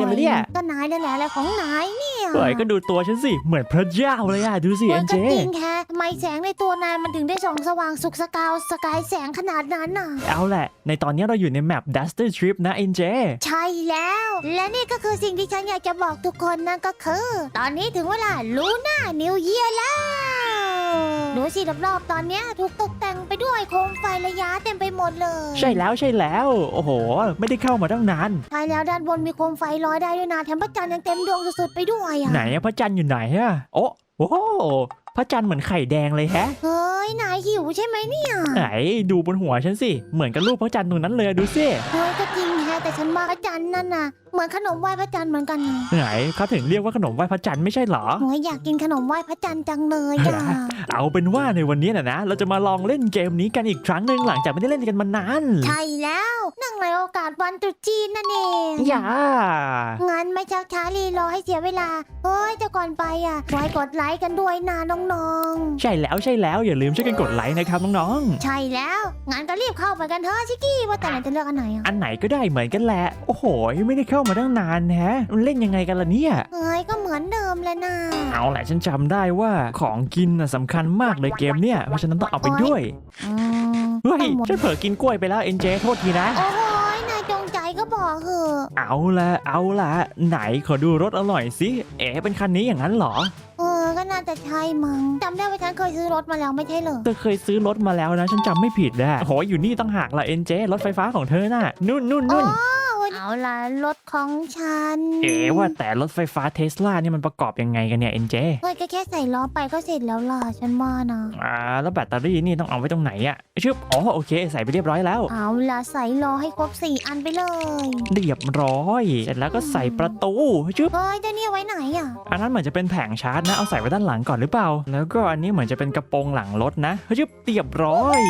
กันเลยเนี่ยก็นายนั่นแหละอะไรของนายเนี่ยเฮ้ยก็ดูตัวฉันสิ เหมือนพระเจ้าเลยอะดูสิโอ้เอ็ยนก็เจจริงแฮะทำไมแสงในตัวนายมันถึงได้ส่องสว่างสุกสกาวสกายแสงขนาดนั้นน่ะ เอาแหละ ในตอนนี้เราอยู่ในแมป Duster Trip นะเอ็นเจ ใช่แล้ว และนี่ก็คือสิ่งที่ฉันอยากจะบอกทุกคนนั่นก็คือ ตอนนี้ถึงเวลาลูน่านิวเยียแล้ว ดูสิรอบๆตอนเนี้ยถูกตกแต่งไปด้วยโคมไฟระยะเต็มไปหมดเลยใช่แล้วใช่แล้ว โอ้โห ไม่ได้เข้ามาตั้งนาน ใช่แล้วด้านบนมีโคมไฟลอยได้ด้วยนะแถมพระจันทร์ยังเต็มดวงสุดๆไปด้วยอะไหนอะพระจันทร์อยู่ไหนอะโอ้โอ้โหพระจันทร์เหมือนไข่แดงเลยแฮะ เฮ้ยนายหิวใช่ไหมเนี่ยไหนดูบนหัวฉันสิ เหมือนกับรูปพระจันทร์ตรงนั้นเลยดูสิเฮ้ยก็จริง แฮะแต่ฉันว่าพระจันทร์นั่นน่ะเหมือนขนมไหว้พระจันทร์เหมือนกันนะไหนเขาถึงเรียกว่าขนมไหว้พระจันทร์ไม่ใช่เหรอ โอ้ยอยากกินขนมไหว้พระจันทร์จังเลยอะเอาเป็นว่าในวันนี้นะนะเราจะมาลองเล่นเกมนี้กันอีกครั้งหนึ่งหลังจากไม่ได้เล่นกันมานานใช่แล้วเนื่องในโอกาสวันตรุษจีนนั่นเองอย่างั้นไม่ชักช้ารีรอให้เสียเวลาเฮ้ยแต่ก่อนไปอะไว้กดไลค์กันด้วยนะน้องใช่แล้วใช่แล้วอย่าลืมช่วยกันกดไลค์นะครับน้องๆ ใช่แล้วงั้นก็รีบเข้าไปกันเถอะชิกกี้ว่าแต่ไหนจะเลือกอันไหนอะๆอันไหนก็ได้เหมือนกันแหละ โอ้โห ไม่ได้เข้ามาตั้งนานแฮะมันเล่นยังไงกันล่ะเนี่ยเฮ้ยก็เหมือนเดิมเลยนะเอาแหละฉันจำได้ว่าของกินน่ะสำคัญมากเลยเกมเนี่ย เพราะฉะนั้นต้องเอาไปด้วย อืมเฮ้ย ต้องหมดฉันเผลอกินกล้วยไปแล้วเอ็นเจโทษทีนะ โอ้โหนายจงใจก็บอกเหอะเอาละเอาละไหนขอดูรถอร่อยสิ เอ๋เป็นคันนี้อย่างนั้นเหรอเออก็ น่าจะใช่มั้งจำได้ว่าฉันเคยซื้อรถมาแล้วไม่ใช่เหรอ เธอเคยซื้อรถมาแล้วนะ ฉันจำไม่ผิดนะโอ้โหอยู่นี่ต้องหักละเอ็นเจรถไฟฟ้าของเธอน่ะนู่นนู่น อ๋นู่นอเอาล่ะรถของฉันเอ๋ว่าแต่รถไฟฟ้าเทสลาเนี่ยมันประกอบยังไงกันเนี่ยเอ็นเจเฮ้ยก็แค่ใส่ล้อไปก็เสร็จแล้วล่ะฉันว่านะอ่าแล้วแบตเตอรี่นี่ต้องเอาไว้ตรงไหนอะชึบอ๋อโอเค ใส่ไปเรียบร้อยแล้ว เอาล่ะใส่ล้อให้ครบสี่อันไปเลยเรียบร้อย เสร็จแล้วก็ใส่ประตูชึบเฮ้ยเจ้านี่ไว้ไหนอะอันนั้นเหมือนจะเป็นแผงชาร์จนะเอาใส่ไว้ด้านหลังก่อนหรือเปล่า แล้วก็อันนี้เหมือนจะเป็นกระโปรงหลังรถนะชึบเรียบร้อย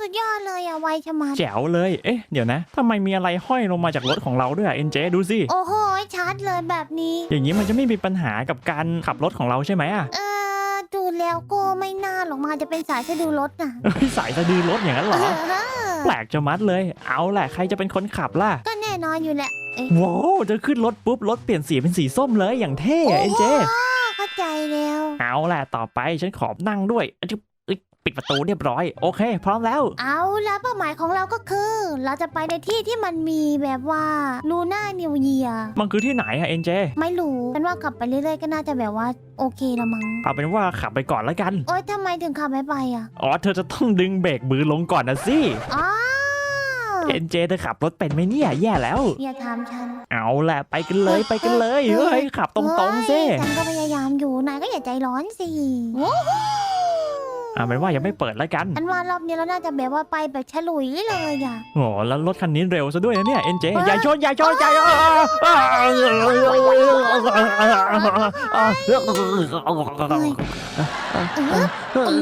สุดยอดเลยอะไวชะมัดแจ๋วเลย เอ๊ะ เดี๋ยวนะทำไมมีอะไรห้อยลงมาจากรถของเราด้วยอะเอ็นเจดูสิ โอ้โหชัดเลยแบบนี้ อย่างนี้มันจะไม่มีปัญหากับการขับรถของเราใช่ไหมอะเออดูแล้วก็ไม่น่าหรอกมาจะเป็นสายสะดือรถน่ะเอ้ยสายสะดือรถอย่างนั้นเหรอ เออแปลกจะมัดเลย เอาแหละใครจะเป็นคนขับล่ะก็แน่นอนอยู่แหละว้าวจะขึ้นรถปุ๊บรถเปลี่ยนสีเป็นสีส้มเลยอย่างเท่อะเอ็นเจโอ้เข้าใจแล้ว เอาแหละต่อไปฉันขอนั่งด้วยอะจึ๊บเอ้ย ปิดประตูเรียบร้อย โอเค พร้อมแล้ว เอาละเป้าหมายของเราก็คือ เราจะไปในที่ที่มันมีแบบว่าลูน่านิวเยียมันคือที่ไหนอะเอ็นเจ ไม่รู้ฉันว่าขับไปเรื่อยๆก็น่าจะแบบว่าโอเคละมั้งเอาเป็นว่าขับไปก่อนแล้วกัน โอ๊ยทำไมถึงขับไม่ไปอะอ๋อเธอจะต้องดึงเบรกมือลงก่อนนะสิอ๋อเอ็นเจเธอขับรถเป็นไหมเนี่ยแย่แล้ว อย่าถามฉัน เอาแหละไปกันเลยไปกันเลยเฮ้ยขับตรงๆสิเฮ้ยฉันก็พยายามอยู่นายก็อย่าใจร้อนสิโอ้โหอ่าเป็นว่ายังไม่เปิดแล้วกันฉันว่ารอบนี้เราน่าจะแบบว่าไปแบบฉลุยเลยอะ โอ้แล้วรถคันนี้เร็วซะด้วยนะเนี่ยเอ็นเจเฮ้ยอย่าชนอย่าชนอย่าชนเออ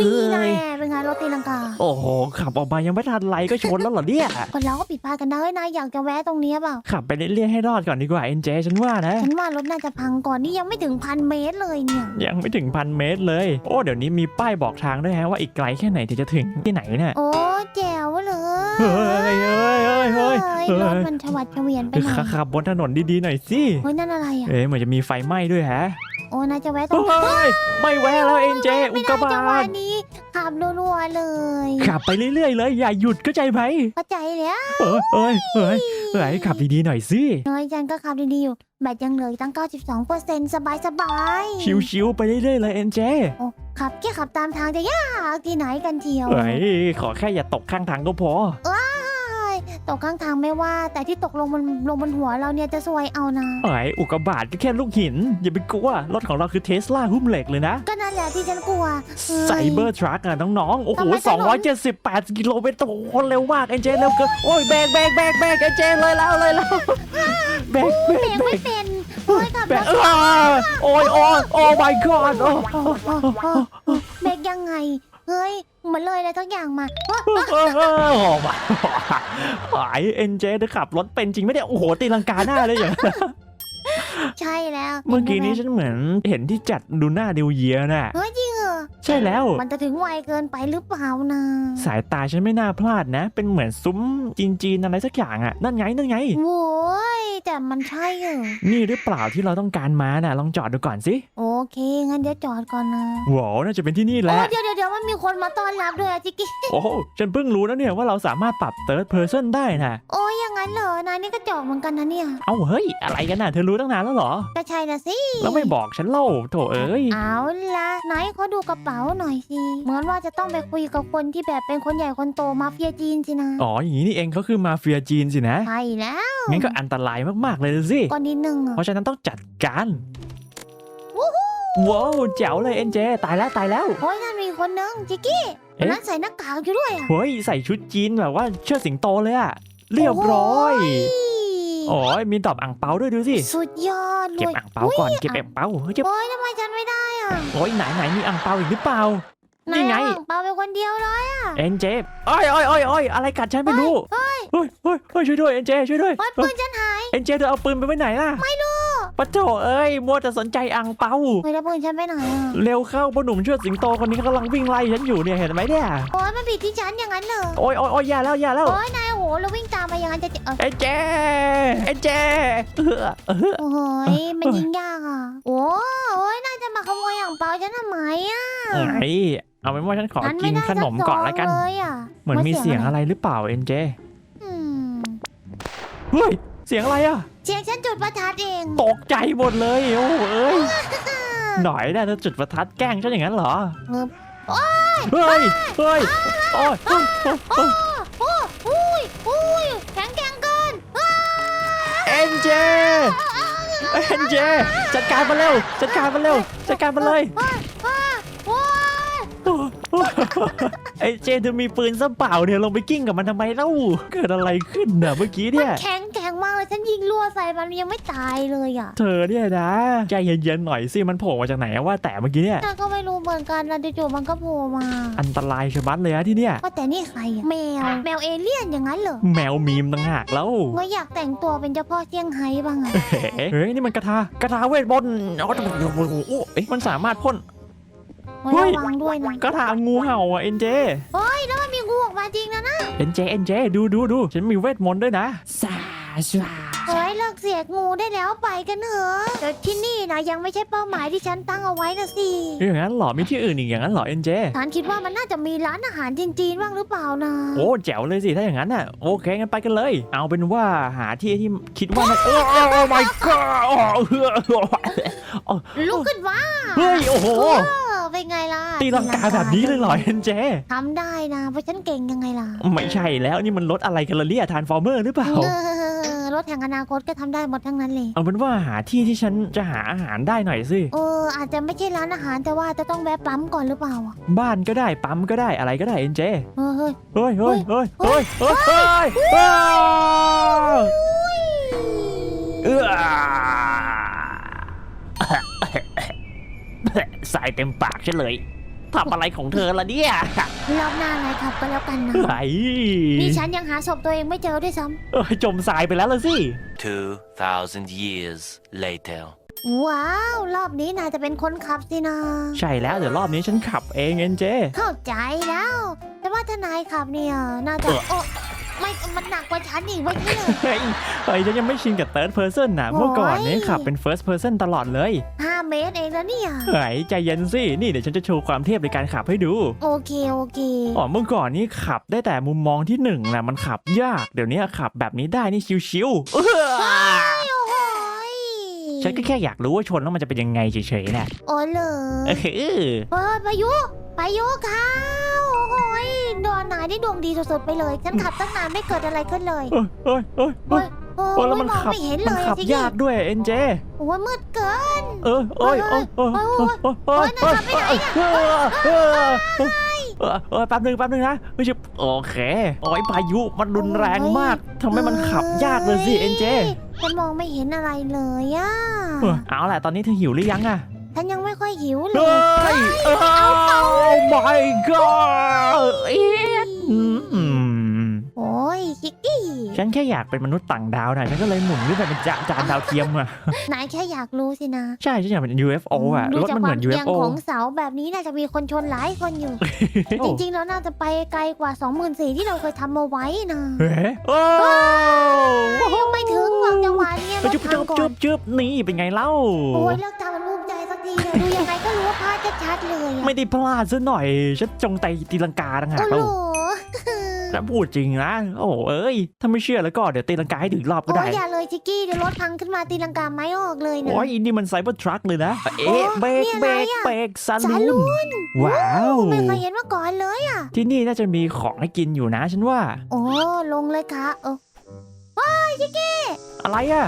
นี่แน่เป็นไงรถตีลังกา โอ้โห ขับออกมายังไม่ทันไรก็ชนแล้วเหรอเนี่ยคนเราก็ผิดพลาดกันได้นายอยากจะแวะตรงเนี้ยเปล่าขับไปเรื่อยๆให้รอดก่อนดีกว่าเอ็นเจฉันว่านะ ฉันว่ารถน่าจะพังก่อนนี่ยังไม่ถึงพันเมตรเลยเนี่ย ยังไม่ถึงพันเมตรเลย โอ้เดี๋ยวนี้มีป้ายบอกทางด้วยฮะว่าอีกไกลแค่ไหนถึงจะถึงที่ไหนเนี่ยโอ้แจ๋วเลยเฮ้ยเฮ้ยเฮ้ยเฮ้ยเฮ้ยรถมันชวัดเฉวียนไปหน่อยขับบนถนนดีๆหน่อยสิเฮ้ยนั่นอะไรอะเอ๊ะเหมือนจะมีไฟไหม้ด้วยฮะ โอ้นายจะแวะตรงเฮ้ยไม่แวะแล้วเอ็นเจ อุไม่กได้กาบาจังหวะตนี้ขับรัวๆเลยขับไปเรื่อยๆเลย อย่าหยุดเข้าใจไหมเข้าใจแล้วเอ้ยเอ้ยเอ้ยเอ้ยขับดีๆหน่อยสิเฮ้ยฉันก็ขับดีๆอยู่แบตยังเหลืออีกตั้ง 92%สบายสบายๆชิวๆไปเรื่อยๆเลยเอ็นเจโอ้ขับแค่ขับตามทางจะยากที่ไหนกันเชียวเฮ้ยขอแค่อย่าตกข้างทางก็พอ เอ้ย ตกข้างทางไม่ว่า แต่ที่ตกลงบนลงบนหัวเราเนี่ยจะซวยเอานะเอ้ยอุกกาบาตก็แค่ลูกหิน อย่าไปกลัวรถของเราคือเทสลาหุ้มเหล็กเลยนะ ก็นั่นแหละที่ฉันกลัวฮ้ย ไซเบอร์ทรัคอะน้องๆ โอ้โห ทำไมถนน278 กิโลเมตรต่อคนเร็วมากเอ็นเจเร็วเกินโอ้ยเบรกเบรกเบรกเบรกเอ็นเจเลยแล้วเลยแล้วเบรกเบรกเบรกเบรไม่กเป็นเฮ้ยขับเบรรกถเอ้ยโอ้ยโอ้ยโอ้ my god โอ้โอ้โอ้โอ้เบรกยังไง เฮ้ย เหมือนเลยอะไรทุกอย่างมาว้าโอ้มาหายเอ็นเจเธอขับรถเป็นจริงไม่ได้โอ้โหตีลังกาหน้าเลยอย่างใช่แล้วเมื่อกี้นี้ฉันเหมือนเห็นที่จัดดูหน้าดิวเยียน่ะเฮ้ยจริงเหรอใช่แล้ว มันจะถึงไวเกินไปหรือเปล่านะสายตาฉันไม่น่าพลาดนะ เป็นเหมือนซุ้มจีนๆอะไรสักอย่างอะนั่นไงนั่นไงโว้ย แต่มันใช่เหรอนี่หรือเปล่าที่เราต้องการมาน่ะ ลองจอดดูก่อนสิโอเค งั้นเดี๋ยวจอดก่อนนะว้าวน่าจะเป็นที่นี่แหโอ้ละ เดี๋ยวเดี๋ยวเดี๋ยวมันมีคนมาต้อนรับด้วยอะจิกกี้ โอ้โหฉันเพิ่งรู้นะเนี่ยว่าเราสามารถปรับ third person ได้นะโอ้ยอย่างนั้นเหรอนายนี่ก็จอกเหมือนกันนะเนี่ย เอ้าเฮ้ย อะไรกันน่ะเธอรู้ตั้งนานแล้วเหรอ ก็ใช่นะสิ แล้วไม่บอกฉันเล่าโถเอ้ย เอาละไหนเขาดูกระเป๋าหน่อยสิ เหมือนว่าจะต้องไปคุยกับคนที่แบบเป็นคนใหญ่คนโตมาเฟียจีนสินะ อ๋ออย่างนี้นี่เองเขาคือมาเฟียจีนสินะ ใช่แล้ว งั้นก็อันตรายมากๆเลยสิ ก็นิดนึงอะเพราะฉะนั้นต้องจัดการวู้ฮู้ว้าวแจ๋วเลยเอ็นเจ ตายแล้วตายแล้ว โอ้ยนั่นมีคนนึงจิกกี้คนเอ๊ะนั้นใส่หน้ากากอยู่ด้วยอะเฮ้ยใส่ชุดจีนแบบว่าเชิดสิงโตเลยอะเรียบร้อยโอ้โอ้ยมีดอกอ่างเปาด้วยดูสิยสุดยอดเลเก็บยอ่างเปาก่อนเก็บอ่างเปาเฮ้ยเก็บโอ้ยทำไมฉันไม่ได้อะโอ้ยไหนไหนมีอ่างเปาอีกหรือเปล่า นี่ไงนายเอาเปาไปคนเดียวเลยเอ็นเจโอ้ยโอ้ยโอ้ยโอ้ยอะไรกัดฉันไม่รู้เฮ้ยเฮ้ยเฮ้ยเฮ้ยช่วยด้วยเอ็นเจช่วยด้วยโอ้ยปืนฉันหายเอ็นเจเธอเอาปืนไปไว้ไหนล่ะไม่รู้ปะโถเอ้ยมัวแต่สนใจอ่างเปาเฮ้ยแล้วปืนฉันไปไหนอะเร็วเข้าพ่อหนุ่มเชิดสิงโตคนนี้เขากำลังวิ่งไล่ฉันอยู่เนี่ยเห็นไหมเนี่ยโอ้ยมันผิดที่ฉันอย่างนั้นเหรอโอ้ยโอ้ยโอ้ยอย่าแล้วอย่าแล้วโอ้ยนายโอ้โหแล้ววิ่งตามมาอย่างนั้นจะเออเอ็นเจเอ็นเจเออเออโอ้โหยมันยิงยากอะโอ้โอ้ยนายจะมาขโมยอย่างเปาฉันทำไมอะ ไอ้ เอาเป็นว่าฉันขอฉันกิไม่นได้ขนมก่อนแล้วกันสัซงเลยอะเหมือนมีเสียงอะไรหรือเปล่าเอ็นเจอืมเฮ้ย เสียงอะไรอะเสียงฉันจุดประทัดเอง ตกใจหมดเลยโอ้โหเอ้ย หน่อยนะเธอจุดประทัดแกล้งฉันอย่างนั้นเหรอเงือบเฮ้ย เฮ้ย โอ้ยโอ้ยโอ้ยโอ้อุ้ยอุ้ยแข็งแกร่งเกินอ้าเอ็นเจเอ็นเจ จัดการมาเร็ว จัดการมาเร็ว จัดการมาเลยอ้าอ้าโอ้ย ไอ้เจเธอมีปืนซะเปล่าเนี่ยลงไปกิ้งกับมันทำไมเล่าเกิดอะไรขึ้นน่ะเมื่อกี้เนี่ย แข็งแกร่งมากเลยฉันยิงรั่วใส่มันยังไม่ตายเลยอะเธอเนี่ยนะใจเย็นๆหน่อยสิมันโผล่มาจากไหนอะว่าแต่เมื่อกี้เนี่ย ฉันก็ไม่รู้เหมือนกันนะจู่ๆมันก็โผล่มาอันตรายชะมัดเลยอะที่เนี่ยว่าแต่นี่ใครอะแมว แมวเอเลี่ยนอย่างนั้นเหรอแมวมีมต่างหากแล้วก็อยากแต่งตัวเป็นเจ้าพ่อเซี่ยงไฮ้บ้างอะเฮ้เฮ้ยนี่มันกระทากระทาเวทมนต์อ๋อโอ้เอ๊ะมันสามารถพ่น เฮ้เฮ้ยยระวังด้วยนะกระทางูเห่าอะเอ็นเจเฮ้ยแล้วมันมีงูออกมาจริงนะนะเอ็นเจเอ็นเจดูดูดูฉันมีเวทมนต์ด้วยนะซาซาเฮ้ยเลิกเสียกงูได้แล้วไปกันเถอะแต่ที่นี่นะยังไม่ใช่เป้าหมายที่ฉันตั้งเอาไว้นะสิอย่างนั้นเหรอมีที่อื่นอีกอย่างนั้นเหรอเอ็นเจฉันคิดว่ามันน่าจะมีร้านอาหารจีนๆบ้างหรือเปล่านะโอ้แจ๋วเลยสิถ้าอย่างนั้นน่ะโอเคงั้นไปกันเลย เอาเป็นว่าหาที่ที่คิดว่ามันโอ้ my god โอ้เฮ้ยลุกขึ้นมาเฮ้ยโอ้โห เออเป็นไงล่ะตีลังกาแบบนี้เลยเหรอเอ็นเจทำได้นะเพราะฉันเก่งยังไงล่ะ ไม่ใช่แล้วนี่มันรถอะไรกันล่ะเนี่ยทานฟอร์เมอร์หรือเปล่าเออรถแห่งอนาคตก็ทำได้หมดทั้งนั้นเลย เอาเป็นว่าหาที่ที่ฉันจะหาอาหารได้หน่อยสิ เอออาจจะไม่ใช่ร้านอาหารแต่ว่าจะต้องแวะปั๊มก่อนหรือเปล่าอะบ้านก็ได้ปั๊มก็ได้อะไรก็ได้เอ็นเจเออเฮ้ย เฮ้ย เฮ้ย เฮ้ย เฮ้ย เฮ้ยเฮ้ยเฮ้ยเออ สายเต็มปากฉันเลยทำอะไรของเธอล่ะเนี่ยรอบหน้านายขับก็แล้วกันนะไหนนี่ฉันยังหาศพตัวเองไม่เจอด้วยซ้เอ้ยจมทรายไปแล้วล่ะสิ 2,000 years later. ำว้าว รอบนี้นายจะเป็นคนขับสินะ ใช่แล้วเดี๋ยวรอบนี้ฉันขับเองเอ็นเจ เข้าใจแล้ว แต่ว่าถ้านายขับเนี่ย น่าจะเออโอ้ ไม่มันหนักกว่าฉันอีกไม่ใช่เหรอเฮ้ยเฮ้ยฉันยังไม่ชินกับ third person นะโอ้ย เมื่อก่อนนี้ขับเป็น first person ตลอดเลยห้าเมตรเองแล้วเนี่ย เฮ้ยใจเย็นสิ นี่เดี๋ยวฉันจะโชว์ความเทพในการขับให้ดู โอเคโอเค อ๋อเมื่อก่อนนี่ขับได้แต่มุมมองที่หนึ่งนะมันขับยากเดี๋ยวนี้ขับแบบนี้ได้นี่ชิวๆเออโอ้โหยฉันก็แค่อยากรู้ว่าชนแล้วมันจะเป็นยังไงเฉยๆแหละโอ้เลเอยอเปิดพายุพายุเข้าวโอ้โห ยดอนนายได้ดวงดีสุดๆไปเลยฉันขับตั้งนานไม่เกิดอะไรขึ้นเลยเอ้ยเอ้ยเอ้ยเอ้โอ้ยยโอ้โอ้ยแล้วมันมองขับไม่เห็นมัเลนยขับจิยากด้วยเอ็นเจโอ้ยมืดเกิน เออเอ้ยเอ้ยเอ้ยเอ้ยเอ้ยเอ้ยเอ้ยเอ้ยเอ้ยเอ้ยเอ้ยเอ้ยแป๊บนึงแป๊บนึงนะไม่ใช่โอเคโอ้ยพายุมันรุนแรงมากทำให้มันขับยากเลยสิเอ็นเจฉันมองไม่เห็นอะไรเลยอะเอาแหละตอนนี้เธอหิวหรือยังอะ ฉันยังไม่ค่อยหิวเลเฮ้ยยโอ้ my god เอ็ดอืมโอ้ยคิกกี้ ฉันแค่อยากเป็นมนุษย์ต่างดาวนะฉันก็เลยหมุนขึ้นไปเป็นจานจานดาวเทียมอะนายแค่อยากรู้สินะใช่ฉันอยากเป็น UFO อะดูรถจากมันคเหวามืมอนเอียง UFO ของเสาแบบนี้น่าจะมีคนชนหลายคนอยู่ จริงๆ แล้วน่าจะไปไกลกว่า 24,000ที่เราเคยทำมาไว้นะเฮ้ยโอ้ยังไปไม่ถึงหรอกจังหวะเนี้ยรเฮ้ยถจุ๊บพัจุ๊งบก่อจุ๊นบจุ๊บนี่เป็นไงเล่า โอ้ยเลิกท เถอะดูยังไงก็รู้ว่าพลาดชัดๆเลยอะไม่ได้พลาดซะหน่อย ฉันจงใจตีลังกาต่างหากโอ้เราโหแล้วพูดจริงนะ โอ้เอ้ย ถ้าไม่เชื่อแล้วก็เดี๋ยวตีลังกาให้ถึงรอบก็โอ้ได้ ยอย่าเลยชิกกี้เดี๋ยวรถพังขึ้นมาตีลังกาไม้ออกเลยนะ โอ้ยอินนี่มันไซเบอร์ทรัคเลยนะ เอ๊ะโอ้เบรกนี่อะไรเบรกอะเบรกซาสาลูลูนนว้าว ไม่เคยเห็นมาก่อนเลยอะที่นี่น่าจะมีของให้กินอยู่นะ ฉันว่า โอ้ลงเลยค่ะเอออะไรอะ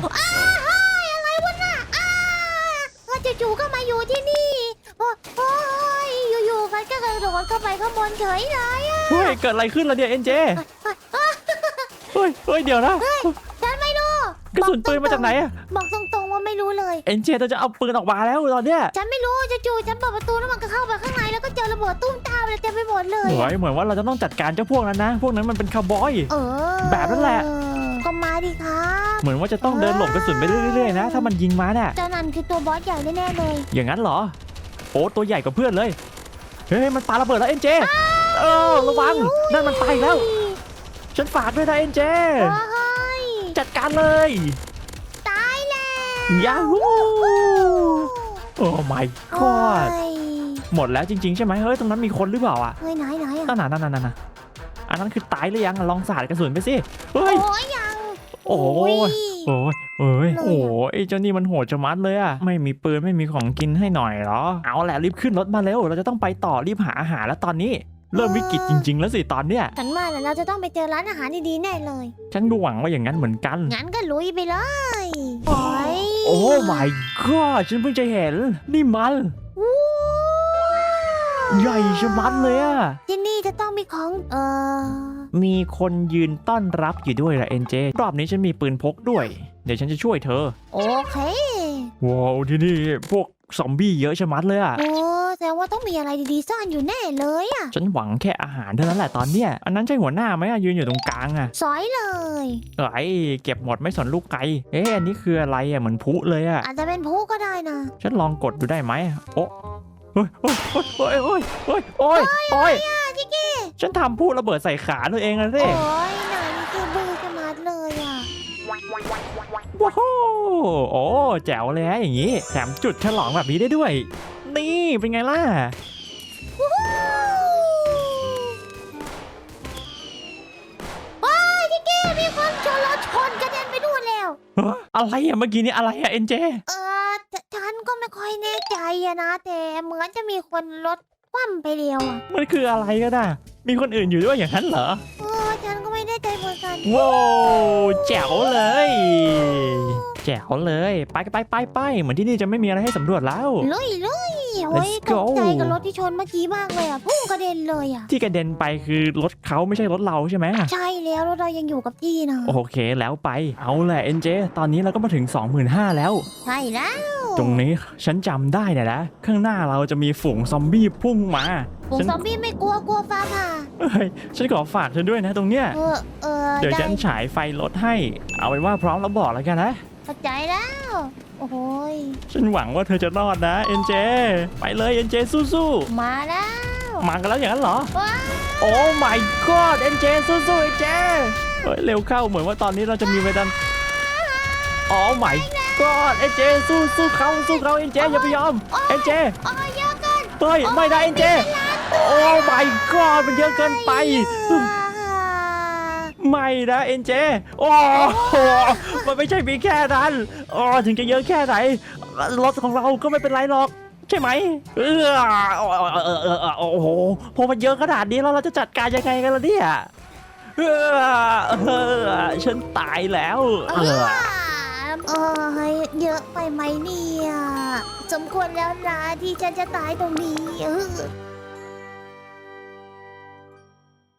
จู่ๆก็มาอยู่ที่นี่ โอ้โอ้ยอยู่ๆกันก็กระโดดเข้าไปข้างบนเฉยเลยเฮ้ยเกิดอะไรขึ้นล่ะเนี่ยเอ็นเจเฮ้ยเฮ้ยเดี๋ยวนะฉันไม่รู้กระสุนปืนมาจากไหนอะบอกตรงๆว่าไม่รู้เลยเอ็นเจเธอจะเอาปืนออกมาแล้วตอนเนี้ยฉันไม่รู้จู่ๆฉันเปิดประตูแล้วมันก็เข้าไปข้างในแล้วก็เจอระเบิดตุ้มตามเลยเต็มไปหมดเลยโอ้ยเหมือนว่าเราจะต้องจัดการเจ้าพวกนั้นนะ พวกนั้นมันเป็นคาวบอยเออแบบนั้นแหละก็มา ดิครับเหมือนว่าจะต้องเดินหลบกระสุนไปเรื่อยๆนะ ถ้ามันยิงมาเนี่ยเจ้านั่นคือตัวบอสใหญ่แน่ๆเลยอย่างนั้นเหรอโอ้ตัวใหญ่กว่าเพื่อนเลย เฮ้ยมันปาระเบิดแล้วเอ็นเจเออระวังนั่นมันไปแล้ว ฉันฝากด้วยนะเอ็นเจโอ้ยจัดการเลยตายแล้วยาฮูโอ้ my god โอ้ยหมดแล้วจริงๆใช่ไหมเฮ้ยตรงนั้นมีคนหรือเปล่าอะเฮ้ยไหนไหนอะนั่นน่ะนั่นน่ะนั่นน่ะอันนั้นคือตายหรือยังลองสาดกระสุนไปสิเฮ้ยโอ้ยยัง โอ้ยโอ้ยโอ้ยเลยอะโอ้ยไอ้เจ้านี่มันโหดจะมัดเลยอะไม่มีปืนไม่มีของกินให้หน่อยเหรอ เอาแหละรีบขึ้นรถมาเร็ว เราจะต้องไปต่อรีบหาอาหารแล้วตอนนี้ เริ่มวิกฤตจริง ๆ แล้วสิตอนเนี้ย ฉันว่าแล้วเราจะต้องไปเจอร้านอาหารดีๆแน่เลย ฉันก็หวังว่าอย่างนั้นเหมือนกัน งั้นก็ลุยไปเลยโอ้ยโอ้ my god ฉันเพิ่งจะเห็น นี่มันวู้ใหญ่ชะมัดเลยอะที่นี่จะต้องมีของเออ มีคนยืนต้อนรับอยู่ด้วยละเอ็นเจรอบนี้ฉันมีปืนพกด้วย เดี๋ยวฉันจะช่วยเธอโอเคว้าวที่นี่พวกซอมบี้เยอะชะมัดเลยอะโอ้แสดงว่าต้องมีอะไรดีๆซ่อนอยู่แน่เลยอะฉันหวังแค่อาหารเท่านั้นแหละตอนเนี้ยอันนั้นใช่หัวหน้าไหมอะยืนอยู่ตรงกลางอะสอยเลยเอ้ยเก็บหมดไม่สนลูกไก่เอ๊ะอันนี้คืออะไรอะเหมือนพลุเลยอะอาจจะเป็นผู้ก็ได้นะ ฉันลองกดดูได้ไหมโอ้ โอ้ยโอ้ยโอ้ยโอ้ยโอ้ยโอ้ยโอ้ยฉันทำพลุระเบิดใส่ขาตัวเองนะสิโอ้ยหนานี่คือเบื้อขนาดเลยอะว้าวโอ้แจ๋วเลยฮะอย่างนี้แถมจุดฉลองแบบนี้ได้ด้วย นี่เป็นไงล่ะว้ายพี่เก้มีคนชนรถชนกระเด็นไปนู่นแล้ว อะไรอะเมื่อกี้นี้อะไรอะเอ็นเจ เออ อยแน่ใจอะนะ แต่เหมือนจะมีคนรถคว่ำไปเดียวอะมันคืออะไรกันอะมีคนอื่นอยู่ด้วยอย่างนั้นเหรอเออฉันก็ไม่แน่ใจเหมือนกันว้าวแจ๋วเลย แจ๋วเลย ไปไปไปไปเหมือนที่นี่จะไม่มีอะไรให้สำรวจแล้ว ลุยลุยโอ้ย Let's ต go กใจกับรถที่ชนเมื่อกี้มากเลยอะพุ่งกระเด็นเลยอะที่กระเด็นไปคือรถเขาไม่ใช่รถเราใช่ไหมใช่แล้วรถเรายังอยู่กับที่นะโอเคแล้วไปเอาแหละเอ็นเจตอนนี้เราก็มาถึง 25,000แล้ว ใช่แล้ว ตรงนี้ฉันจำได้เนี่ยนะ ข้างหน้าเราจะมีฝูงซอมบี้พุ่งมาฝูงฉันซอมบี้ไม่กลัวกลัวฟ้าผ่าเฮ้ยฉันขอฝากเธอด้วยนะตรงเนี้ย เออเออเดี๋ยวได้ฉันฉายไฟรถให้ เอาไว้ว่าพร้อมแล้วบอกแล้วกันนะ เข้าใจแล้ว โอ้โหยฉันหวังว่าเธอจะรอดนะเอ็นเจ ไปเลยเอ็นเจสู้มาแล้วๆมากันแล้วอย่างนั้นเหรอ ว้าวโอ้ my god เอ็นเจสู้ๆเอ็นเจเฮ้ยเร็วเข้าเหมือนว่าตอนนี้เราจะมีเวลาโอ้ my god เอ็นเจสู้สู้เขาสู้เขาเอ็นเจอย่าไปยอมเอ็นเจโอ้ยเยอะเกินเฮ้ยไม่ได้เอ็นเจโอ้ my god มันเยอะเกินไป ไม่นะเอ็นเจโอ้โหมันไม่ใช่มีแค่นั้นโอ้ถึงจะเยอะแค่ไหนรถของเราก็ไม่เป็นไรหรอกใช่ไหมเออเออเออเออเออโอ้โหพอมันเยอะขนาดนี้แล้วเราจะจัดการยังไงกันล่ะเนี่ยเออเออฉันตายแล้ว เออเออเยอะไปไหมเนี่ย สมควรแล้วนะที่ฉันจะตายตรงนี้เออ